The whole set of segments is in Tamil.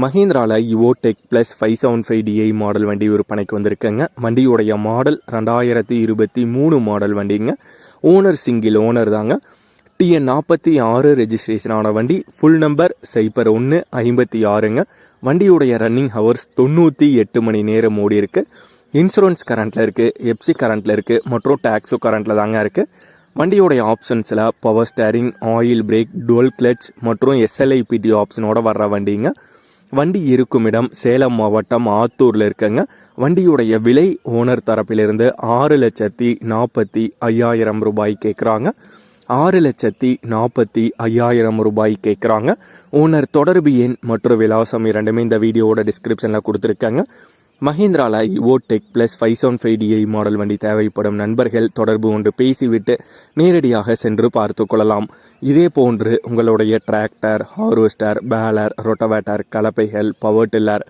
மஹிந்திராவில் Yuvo tech plus five seven five DI model வண்டி விற்பனைக்கு வந்திருக்குங்க. வண்டியுடைய மாடல் ரெண்டாயிரத்தி இருபத்தி மூணு மாடல் வண்டிங்க. ஓனர் சிங்கிள் ஓனர் தாங்க. டிஎன் நாற்பத்தி ஆறு ரெஜிஸ்ட்ரேஷனான வண்டி. ஃபுல் நம்பர் சைப்பர் ஒன்று ஐம்பத்தி ஆறுங்க. வண்டியுடைய ரன்னிங் ஹவர்ஸ் தொண்ணூற்றி எட்டு மணி நேரம் ஓடி இருக்குது இன்சூரன்ஸ் கரண்ட்டில் இருக்குது எப்சி கரண்ட்டில் இருக்குது மற்றும் டேக்ஸும் கரண்ட்டில் தாங்க இருக்குது வண்டியோடைய ஆப்ஷன்ஸில் power steering oil brake dual clutch மற்றும் எஸ்எல்ஐபிடி ஆப்ஷனோட வர்ற வண்டிங்க. வண்டி இருக்கும் இடம் சேலம் மாவட்டம் ஆத்தூரில் இருக்கங்க. வண்டியுடைய விலை ஓனர் தரப்பிலிருந்து ஆறு லட்சத்தி நாற்பத்தி ஐயாயிரம் ரூபாய் கேட்குறாங்க ஆறு லட்சத்தி நாற்பத்தி ஐயாயிரம் ரூபாய் கேட்குறாங்க ஓனர் தொடர்பு எண் மற்றும் விலாசம் இரண்டுமே இந்த வீடியோவோட டிஸ்கிரிப்ஷனில் கொடுத்துருக்காங்க. மஹிந்திரால Yuvo tech plus five seven five DI model வண்டி தேவைப்படும் நண்பர்கள் தொடர்பு கொண்டு பேசிவிட்டு நேரடியாக சென்று பார்த்து கொள்ளலாம். இதே போன்று உங்களுடைய tractor harvester baler rotavator கலப்பைகள் power tiller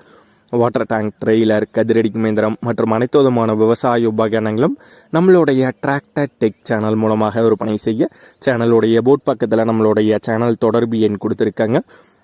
water tank trailer கதிரடி மேந்திரம் மற்றும் அனைத்து விதமான விவசாய உபகரணங்களும் நம்மளுடைய டிராக்டர் டெக் சேனல் மூலமாக விற்பனை செய்ய சேனலுடைய போட் பக்கத்தில் நம்மளுடைய சேனல் தொடர்பு எண் கொடுத்துருக்காங்க.